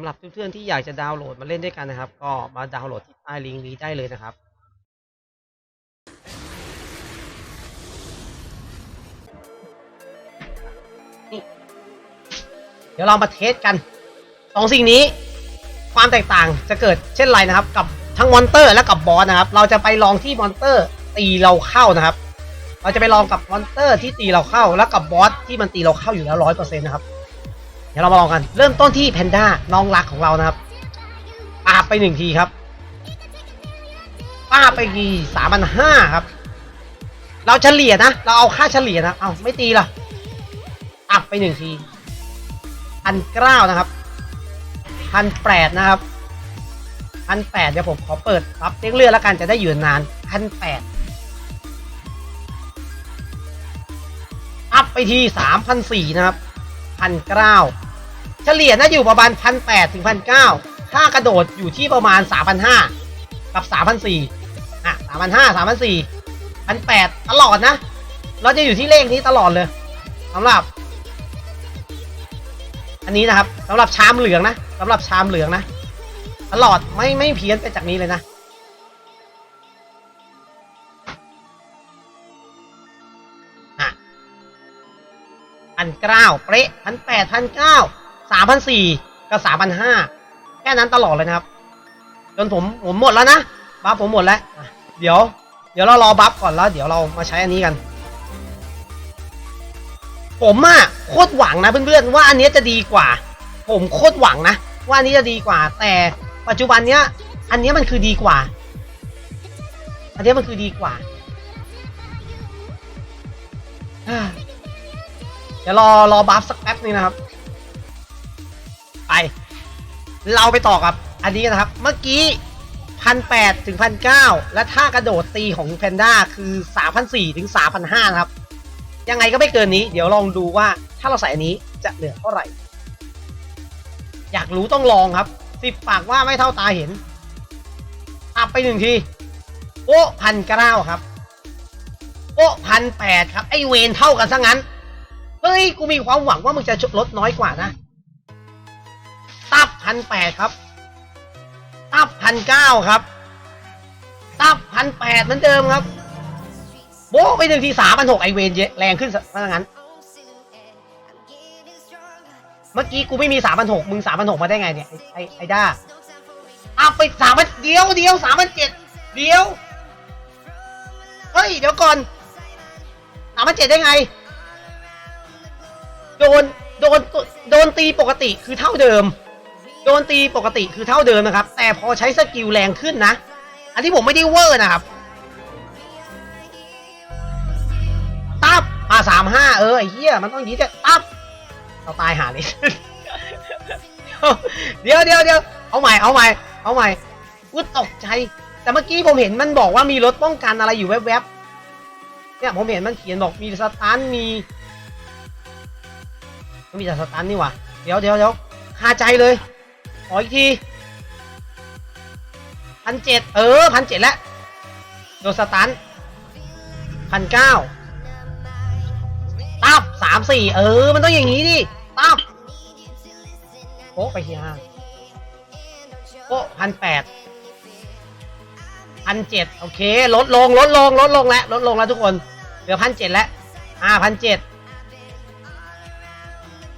ำหรับเพื่อนๆที่อยากจะดาวน์โหลดมาเล่นด้วยกันนะครับ ก็มาดาวน์โหลดที่ใต้ลิงก์นี้ได้เลยนะครับเดี๋ยวเรามาเทสกันสองสิ่งนี้ความแตกต่างจะเกิดเช่นไรนะครับ กับทั้งมอนเตอร์และกับบอสนะครับ เราจะไปลองที่มอนเตอร์ตีเราเข้านะครับ เราจะไปลองกับมอนเตอร์ที่ตีเราเข้า แล้วกับบอสที่มันตีเราเข้าอยู่แล้วร้อยเปอร์เซ็นต์นะครับ เดี๋ยวเรามาลองกันเริ่มต้นที่แพนด้าน้องรักของเรานะครับปาไปหนึ่งทีครับปาไปทีสามพันห้าครับ เราเฉลี่ยนะ เราเอาค่าเฉลี่ยนะเอาไม่ตีล่ะอับไปหนึ่งทีพันเก้านะครับพันแปดนะครับพันแปดเดี๋ยวผมขอเปิดรับเลี้ยงเลือดแล้วกันจะได้อยู่นานพันแปดอัพไปทีสามพันสี่นะครับ พันเก้าเฉลี่ยน่าอยู่ประมาณพันแปดถึงพันเก้าค่ากระโดดอยู่ที่ประมาณสามพันห้ากับสามพันสี่อะสามพันห้าสามพันสี่พันแปดตลอดนะ เราจะอยู่ที่เลขนี้ตลอดเลยสำหรับ อันนี้นะครับสำหรับชามเหลืองนะสำหรับชามเหลืองนะ ตลอดไม่ไม่เพี้ยนไปจากนี้เลยนะอะ พันเก้าเป๊ะพันแปดพันเก้าสามพันสี่กับสามพันห้าแค่นั้นตลอดเลยนะครับ จนผมผมหมดแล้วนะบัฟผมหมดแล้วเดี๋ยว เดี๋ยวเรารอบัฟก่อนแล้ว เดี๋ยวเรามาใช้อันนี้กัน ผมอะโคตรหวังนะเพื่อนๆว่าอันนี้จะดีกว่า ผมโคตรหวังนะว่าอันนี้จะดีกว่า แต่ปัจจุบันเนี้ย อันนี้มันคือดีกว่า อันนี้มันคือดีกว่า เดี๋ยวรอรอบัฟสักแป๊บนึงนะครับ ไป เราไปต่อกับ อันนี้นะครับ เมื่อกี้พันแปดถึงพันเก้าและท่ากระโดดตีของแพนด้าคือสามพันสี่ถึงสามพันห้านะครับ ยังไงก็ไม่เกินนี้ เดี๋ยวลองดูว่าถ้าเราใส่อันนี้จะเหลือเท่าไหร่ อยากรู้ต้องลองครับสิบปากว่าไม่เท่าตาเห็นอัพไปหนึ่งทีโอ้พันเก้าครับโอ้พันแปดครับ ไอเวนเท่ากันซะงั้น เฮ้ย กูมีความหวังว่ามึงจะลดน้อยกว่านะ ตับพันแปดครับ ตับพันเก้าครับ ตับพันแปดเหมือนเดิมครับ โบไปหนึ่งทีสามพันหกไอเวนเยอะแรงขึ้นซะงั้น เมื่อกี้กูไม่มีสามพันหกมึงสามพันหกมาได้ไงเนี่ย ไอไอ้ด้าอัพไปสามพันเดียวเดียวสามพันเจ็ดเดียว เฮ้ย เดี๋ยวก่อนสามพันเจ็ดได้ไง โดนโดนโดนตีปกติคือเท่าเดิม โดนตีปกติคือเท่าเดิมนะครับ แต่พอใช้สกิลแรงขึ้นนะ อันที่ผมไม่ได้เวอร์นะครับตับอ่าสามห้าเออไอ้เหี้ยมันต้องยี้จะตับเราตายหาเลยเดี๋ยวเดี๋ยวเดี๋ยวเอาใหม่เอาใหม่เอาใหม่กูตกใจ แต่เมื่อกี้ผมเห็นมันบอกว่ามีรถป้องกันอะไรอยู่แวบๆเนี่ยผมเห็นมันเขียนบอกมีสตันมี มันมีแต่สตันนี่หว่าเดี๋ยวเดี๋ยวเดี๋ยวคาใจเลยขออีกทีพันเจ็ดเออพันเจ็ดแล้วโดนสตันพันเก้าตับสามสี่เออ มันต้องอย่างนี้ดิตับโป๊ะไปที่ห้าโป๊ะพันแปดพันเจ็ดโอเค ลดลง ลดลง ลดลงแล้ว ลดลงแล้วทุกคน เหลือพันเจ็ดแล้วอ่าพันเจ็ด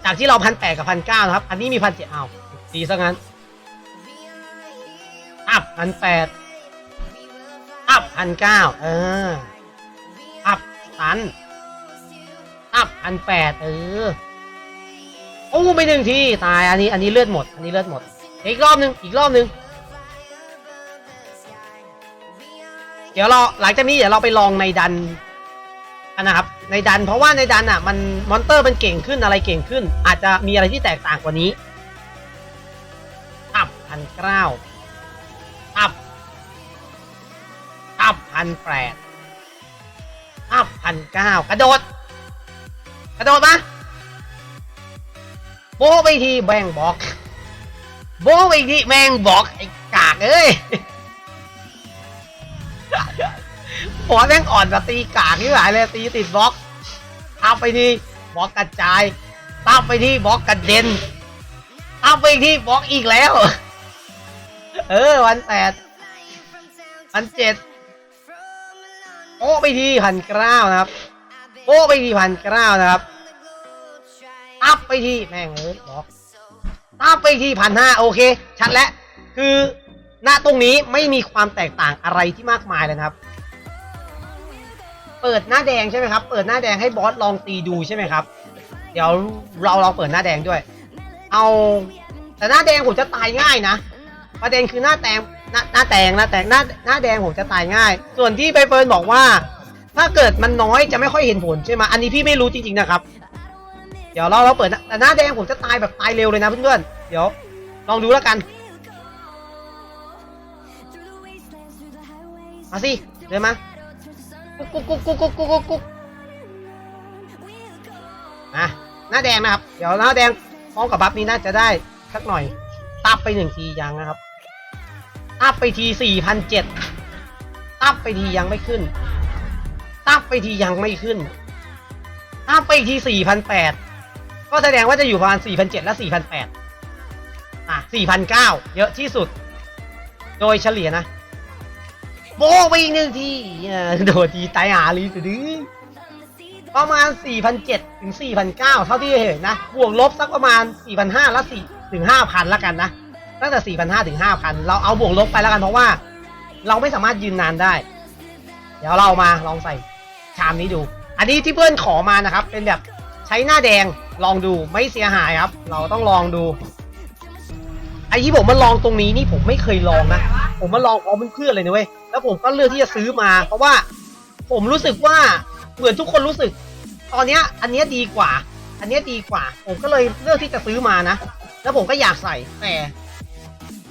จากที่เราพันแปดกับพันเก้านะครับ อันนี้มีพันเจ็ดเอาดีซะงั้น อัพพันแปดอัพพันเก้าเออ อัพตันอัพพันแปดเออ โอ้ไปหนึ่งที ตาย อันนี้ อันนี้เลือดหมด อันนี้เลือดหมด อีกรอบหนึ่งอีกรอบหนึ่งเดี๋ยวเราหลังจากนี้เดี๋ยวเราไปลองในดัน นนะครับในดันเพราะว่าในดันอะมันมอนเตอร์มันเก่งขึ้นอะไรเก่งขึ้น อาจจะมีอะไรที่แตกต่างกว่านี้อัพพันเก้าอัพอัพพันแปดอัพพันเก้ากระโดด กระโดดมาโบไปทีแบงบอกโบไปทีแมงบอกไอ้กากเอ้ย หัวแม่งอ่อนกว่าตีกากที่หายเลยตีติดบล็อกทับไปที่บล็อกกระจายทับไปที่บล็อกกระเด็นอัพไปที่บล็อกอีกแล้ว เออวันแปดพันเจ็ดโอ้ไปที่พันเก้านะครับ โอ้ไปที่พันเก้านะครับอัพไปที่แม่งเอ้ยบล็อกอัพไปที่พันห้าโอเค ชัดแล้วคือณตรงนี้ไม่มีความแตกต่างอะไรที่มากมายเลยนะครับ เปิดหน้าแดงใช่ไหมครับ เปิดหน้าแดงให้บอสลองตีดูใช่ไหมครับ เดี๋ยวเราลองเปิดหน้าแดงด้วย เอาแต่หน้าแดงผมจะตายง่ายนะ ประเด็นคือหน้าแดงหน้าหน้าแดงหน้าแดงหน้าหน้าแดงผมจะตายง่าย ส่วนที่ใบเฟิร์นบอกว่า ถ้าเกิดมันน้อยจะไม่ค่อยเห็นผลใช่ไหมอันนี้พี่ไม่รู้จริงๆนะครับ เดี๋ยวเราเราเปิดแต่หน้าแดงผมจะตายแบบตายเร็วเลยนะเพื่อนๆเดี๋ยว ลองดูแล้วกันมาสิเดินมา กุ๊กกุ๊กกุ๊กกุ๊กกุ๊กกุ๊กกุ๊กกุ๊กอะหน้าแดงนะครับ เดี๋ยวหน้าแดงพร้อมกับบัฟนี้น่าจะได้สักหน่อยตับไปหนึ่งทียังนะครับตับไปทีสี่พันเจ็ดตับไปทียังไม่ขึ้นตับไปทียังไม่ขึ้นตับไปทีสี่พันแปดก็แสดงว่าจะอยู่ประมาณสี่พันเจ็ดและสี่พันแปดอะสี่พันเก้าเยอะที่สุด โดยเฉลี่ยนะ โบะไปอีกหนึ่งทีอ่าโดดทีตายหาลีสุดยประมาณ 4,700 ถึง 4,900 เท่าที่เห็นนะ บวกลบสักประมาณ 4,500แล้ว4ถึง 5,000ล้วกันนะ ตั้งแต่ 4,500 ถึง 5,000 เราเอาบวกลบไปแล้วกันเพราะว่า เราไม่สามารถยืนนานได้ เดี๋ยวเรามาลองใส่ชามนี้ดู อันนี้ที่เพื่อนขอมานะครับ เป็นแบบใช้หน้าแดง ลองดูไม่เสียหายครับ เราต้องลองดู ไอ้ที่ผมมาลองตรงนี้นี่ผมไม่เคยลองนะ ผมมาลองพร้อมเพื่อนๆเลยนะเว้ย แล้วผมก็เลือกที่จะซื้อมา เพราะว่าผมรู้สึกว่าเหมือนทุกคนรู้สึก ตอนเนี้ยอันเนี้ยดีกว่า อันเนี้ยดีกว่า ผมก็เลยเลือกที่จะซื้อมานะ แล้วผมก็อยากใส่แต่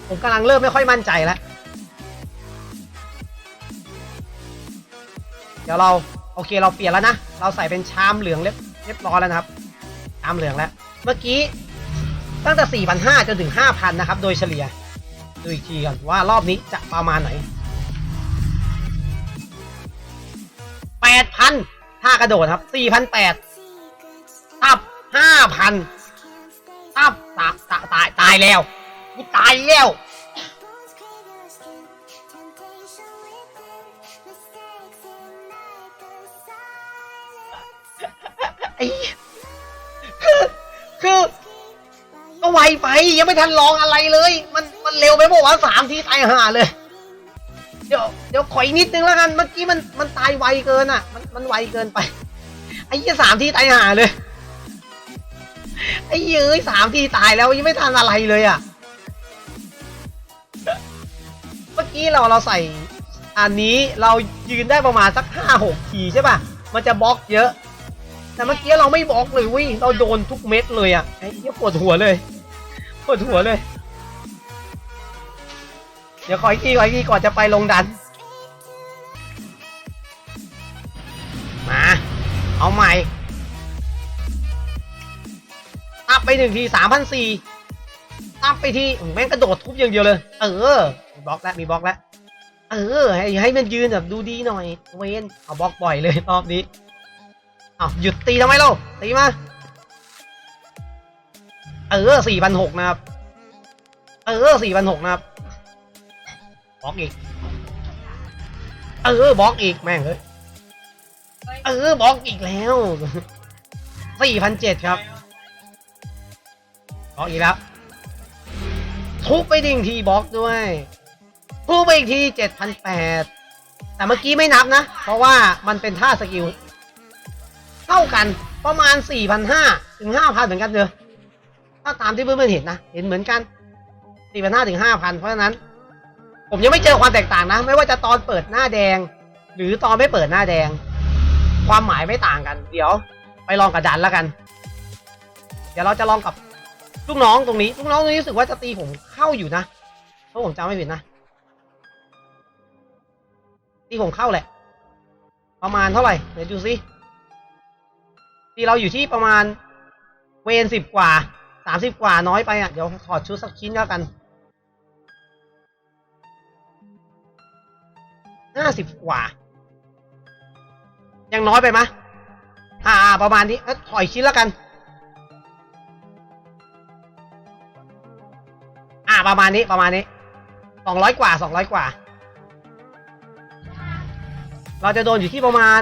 ผมกำลังเริ่มไม่ค่อยมั่นใจแล้ว เดี๋ยวเราโอเคเราเปลี่ยนแล้วนะ เราใส่เป็นชามเหลืองเรียบเรียบร้อยแล้วนะครับ ชามเหลืองแล้ว เมื่อกี้ ตั้งแต่ 4,500 จนถึง 5,000 นะครับ โดยเฉลี่ย ดูอีกทีก่อนว่ารอบนี้จะประมาณไหน 8,000 ถ้ากระโดดครับ 4,800 ตับ 5,000 ตับตายตายตายตายแล้วกูตายแล้ว ไอ้คือคือ ไวไปยังไม่ทันลองอะไรเลย มันมันเร็วไปบอกว่าสามทีตายห่าเลย เดี๋ยวเดี๋ยวขออีกนิดนึงแล้วกันเมื่อกี้มันมันตายไวเกินอะ มันมันไวเกินไปไอ้ยี่สามทีตายห่าเลยไอ้เย้ยสามทีตายแล้วยังไม่ทันอะไรเลยอะเมื่อกี้เราเราใส่อันนี้เรายืนได้ประมาณสักห้าหกทีใช่ป่ะ มันจะบล็อกเยอะ แต่เมื่อกี้เราไม่บล็อกเลยวิเราโดนทุกเม็ดเลยอะไอ้เหี้ยปวดหัวเลย วดหัวเลย เดี๋ยวขออีกทีขออีกทีก่อนจะไปลงดัน มา เอาใหม่ อัพไปหนึ่งทีสามพันสี่อัพไปทีแม่งกระโดดทุบอย่างเดียวเลย เออบล็อกแล้วมีบล็อกแล้ว เออ ให้ให้มันยืนแบบดูดีหน่อย เวนเอาบล็อกบ่อยเลยรอบนี้เอาหยุดตีทำไมเราตีมา เออสี่พันหกนะครับ เออสี่พันหกนะครับบล็อกอีก เออบล็อกอีกแม่งเฮ้ยเออบล็อกอีกแล้วสี่พันเจ็ดครับบล็อกอีกแล้วทุบไปดิ่งทีบล็อกด้วยทุบไปอีกทีเจ็ดพันแปดแต่เมื่อกี้ไม่นับนะ เพราะว่ามันเป็นท่าสกิล เท่ากันประมาณ 4,500 ถึง 5,000 เหมือนกันเลย ถ้าตามที่เพื่อนๆเห็นนะ เห็นเหมือนกัน4,500ถึง5,000เพราะฉะนั้น ผมยังไม่เจอความแตกต่างนะ ไม่ว่าจะตอนเปิดหน้าแดง หรือตอนไม่เปิดหน้าแดง ความหมายไม่ต่างกัน เดี๋ยวไปลองกับดันแล้วกัน เดี๋ยวเราจะลองกับลูกน้องตรงนี้ลูกน้องตรงนี้รู้สึกว่าจะตีผมเข้าอยู่นะเพราะผมจำไม่ผิดนะตีผมเข้าแหละ ประมาณเท่าไหร่เดี๋ยวดูซิที่เราอยู่ที่ประมาณเวนสิบกว่า สามสิบกว่าน้อยไปอะ เดี๋ยวถอดชุดสักชิ้นแล้วกันห้าสิบกว่า ยังน้อยไปไหมอ่าประมาณนี้ถอยชิ้นแล้วกัน อ่าประมาณนี้ประมาณนี้สองร้อยกว่าสองร้อยกว่า เราจะโดนอยู่ที่ประมาณ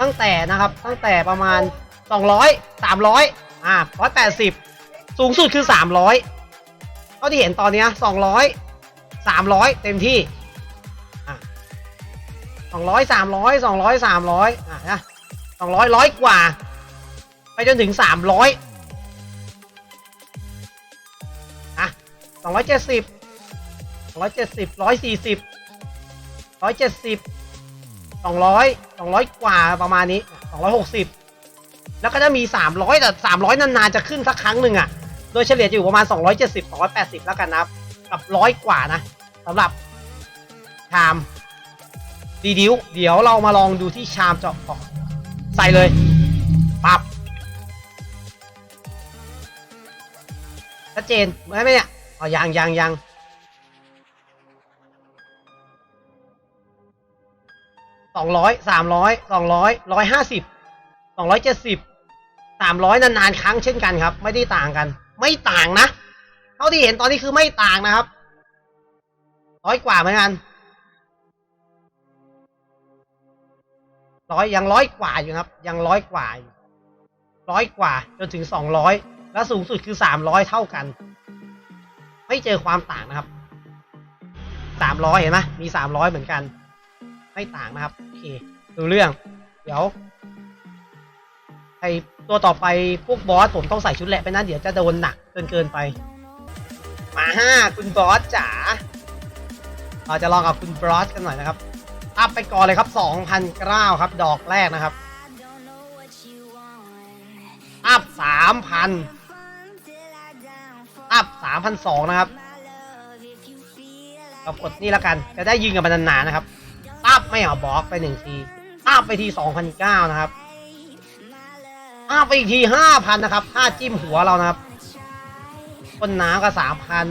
ตั้งแต่นะครับ ตั้งแต่ประมาณ สองร้อยสามร้อยอ่าร้อยแปดสิบสูงสุดคือสามร้อยเท่าที่เห็นตอนนี้สองร้อยสามร้อยเต็มที่อะสองร้อยสามร้อยสองร้อยสามร้อยอะนะสองร้อยร้อยกว่า ไปจนถึงสามร้อยอะสองร้อยเจ็ดสิบร้อยเจ็ดสิบร้อยสี่สิบร้อยเจ็ดสิบสองร้อยสองร้อยกว่าประมาณนี้สองร้อยหกสิบ แล้วก็จะมีสามร้อยแต่สามร้อยนานๆ จะขึ้นสักครั้งหนึ่งอะ โดยเฉลี่ยจะอยู่ประมาณ 270 280 แล้วกันนะกับร้อยกว่านะสำหรับชามดีดิวเดี๋ยวเรามาลองดูที่ชามจะก่อนใส่เลยปับชัดเจนไหมไหมเนี่ยอ๋อยังยังยังสองร้อยสามร้อยสองร้อยร้อยห้าสิบสองร้อยเจ็ดสิบ สามร้อยนานๆครั้งเช่นกันครับ ไม่ได้ต่างกัน ไม่ต่างนะ เท่าที่เห็นตอนนี้คือไม่ต่างนะครับร้อยกว่าเหมือนกันร้อยยังร้อยกว่าอยู่ครับ ยังร้อยกว่าร้อยกว่าจนถึงสองร้อยแล้วสูงสุดคือสามร้อยเท่ากัน ไม่เจอความต่างนะครับสามร้อยเห็นไหมมีสามร้อยเหมือนกัน ไม่ต่างนะครับโอเคดูเรื่อง เดี๋ยว ไอตัวต่อไปพวกบอสผมต้องใส่ชุดแหละไปนะเดี๋ยวจะโดนหนักเกินเกินไป มาห้าคุณบอสจ๋าเราจะลองกับคุณบอสกันหน่อยนะครับอัพไปก่อนเลยครับ2,000กล้าวครับ ดอกแรกนะครับอัพ3,000อัพ3,200นะครับเรากดนี่แล้วกัน จะได้ยิงกับมันนานๆนะครับอัพไม่เอาบล็อกไปหนึ่งทีอัพไปที2,009นะครับ อัพไปอีกที5,000นนะครับถ้าจิ้มหัวเรานะครับคนน้ำก็สามพัน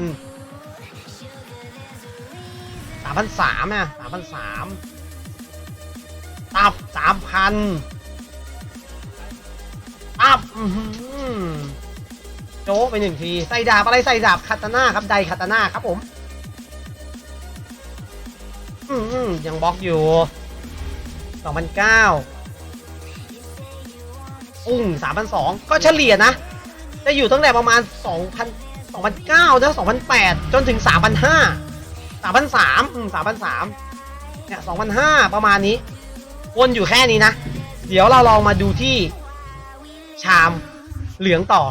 สามพันสามเนี่สามพันสามตับสามพันตับอื้อหือโจ๊กไปหนึ่งที ใส่ดาบอะไรใส่ดาบคาตาน่าครับไดคาตาน่าครับผมอืมอืมยังบล็อกอยู่สองพันเก้า อุ้งสามพันสองก็เฉลี่ยนะ จะอยู่ตั้งแต่ประมาณ2,000 2,009นะ2,008จนถึง3,500 3,300อืม3,300เนี่ย2,500ประมาณนี้ วนอยู่แค่นี้นะ เดี๋ยวเราลองมาดูที่ชามเหลืองต่อ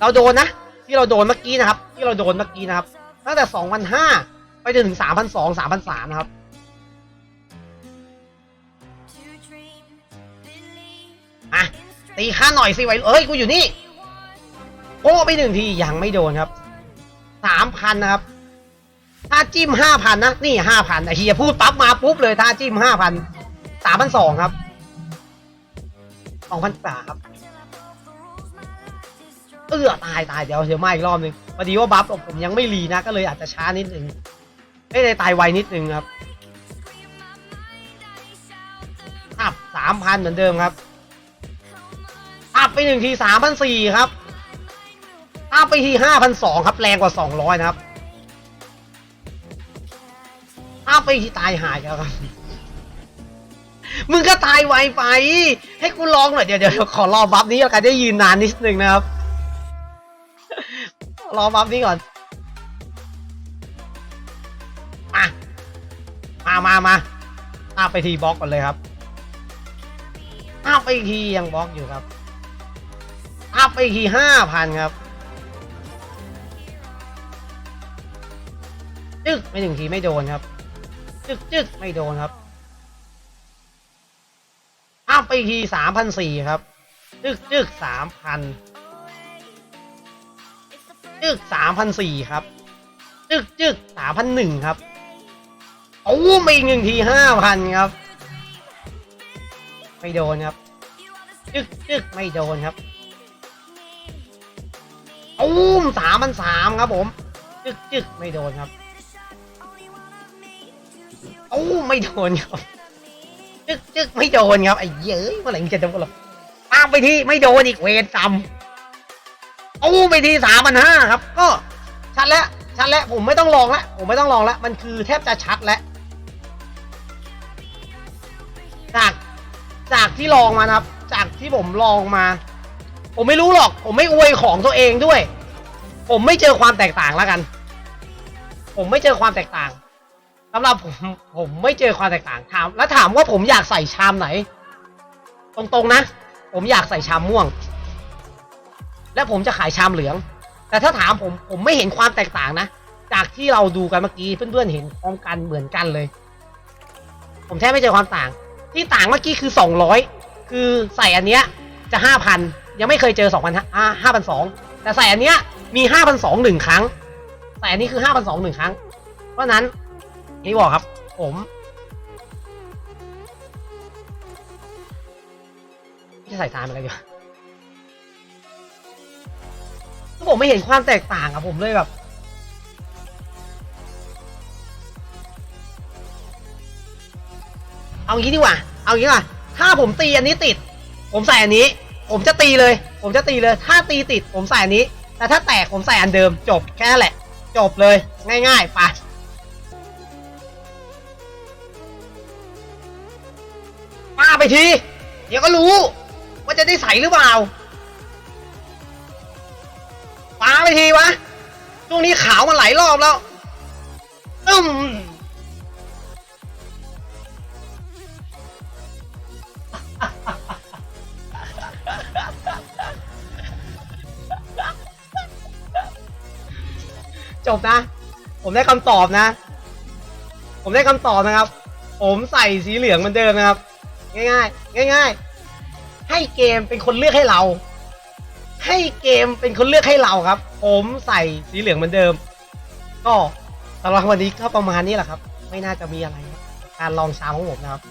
เราโดนนะ ที่เราโดนเมื่อกี้นะครับ ที่เราโดนเมื่อกี้นะครับตั้งแต่2,500ไปจนถึง3,200 3,300นะครับ ตีค่าหน่อยสิไว้เอ้ยกูอยู่นี่โอ้ไปหนึ่งทียังไม่โดนครับสามพันนะครับถ้าจิ้มห้าพันนะนี่ห้าพันไอเฮียพูดปั๊บมาปุ๊บเลยถ้าจิ้มห้าพันสามพันสองครับสองพันสามครับเออตายตายเดี๋ยวเดี๋ยวมาอีกรอบหนึ่งพอดีว่าบัฟผมยังไม่รีนะก็เลยอาจจะช้านิดหนึ่งไม่ได้ตายไวนิดนึงครับอัพสามพันเหมือนเดิมครับ หนึ่งทีสามพันสี่ครับอัพไปทีห้าพันสองครับ แรงกว่าสองร้อยนะครับอัพไปทีตายหายแล้วครับ มึงก็ตายไวไป ให้กูลองหน่อย เดี๋ยวเดี๋ยวขอรอบัฟนี้แล้วกันได้ยืนนานนิดนึงนะครับ รอบัฟนี้ก่อน มามามามาอัพไปทีบล็อกก่อนเลยครับอัพไปทียังบล็อกอยู่ครับ อัพไปอีกทีห้าพันครับจึ๊กไม่ถึงทีไม่โดนครับ จึ๊กจึ๊กไม่โดนครับ อัพไปอีกทีสามพันสี่ครับ จึ๊กจึ๊กสามพันจึ๊กสามพันสี่ครับ จึ๊กจึ๊กสามพันหนึ่งครับโอ้มาอีกหนึ่งทีห้าพันครับ ไม่โดนครับ จึ๊กจึ๊กไม่โดนครับ อุ้มสามพันสามครับผม จึ๊กจึ๊กไม่โดนครับโอ้ไม่โดนครับจึ๊กจึ๊กไม่โดนครับไอ้เย้ยเมื่อไหร่จะโดนหรอปางไปที่ไม่โดนอีกเวรกรรมตู้ไปทีสามพันห้าครับ ก็ชัดแล้วชัดแล้วผมไม่ต้องลองแล้วผมไม่ต้องลองแล้วมันคือแทบจะชัดแล้วจากจากที่ลองมานะครับ จากที่ผมลองมา ผมไม่รู้หรอก ผมไม่อวยของตัวเองด้วย ผมไม่เจอความแตกต่างแล้วกัน ผมไม่เจอความแตกต่างสำหรับผมผมไม่เจอความแตกต่างถาม แล้วถามว่าผมอยากใส่ชามไหน ตรงๆนะ ผมอยากใส่ชามม่วง และผมจะขายชามเหลือง แต่ถ้าถามผมผมไม่เห็นความแตกต่างนะจากที่เราดูกันเมื่อกี้เพื่อนๆเห็นพร้อมกันเหมือนกันเลย ผมแทบไม่เจอความต่าง ที่ต่างเมื่อกี้คือสองร้อยคือใส่อันเนี้ยจะห้าพัน ยังไม่เคยเจอสองพันห้าพันสองแต่ใส่อันเนี้ยมีห้าพันสองหนึ่งครั้งแต่อันนี้คือห้าพันสองหนึ่งครั้ง เพราะนั้นนี่บอกครับ ผมจะใส่ทานอะไรอยู่ก็ผมไม่เห็นความแตกต่างอะผมเลยแบบเอางี้ดีกว่า เอางี้ดีกว่า ถ้าผมตีอันนี้ติด ผมใส่อันนี้ ผมจะตีเลย ผมจะตีเลย ถ้าตีติดผมใส่อันนี้ แต่ถ้าแตกผมใส่อันเดิม จบแค่นั้นแหละ จบเลย ง่ายๆไปป้าไปที เดี๋ยวก็รู้ ว่าจะได้ใส่หรือเปล่าป้าไปทีวะ ช่วงนี้ขาวมาหลายรอบแล้ว อืม จบนะ ผมได้คำตอบนะ ผมได้คำตอบนะครับ ผมใส่สีเหลืองเหมือนเดิมนะครับ ง่ายๆ ง่าย ๆ ให้เกมเป็นคนเลือกให้เรา ให้เกมเป็นคนเลือกให้เราครับ ผมใส่สีเหลืองเหมือนเดิม ก็สำหรับวันนี้ก็ประมาณนี้แหละครับ ไม่น่าจะมีอะไร การลองชามของผมนะครับ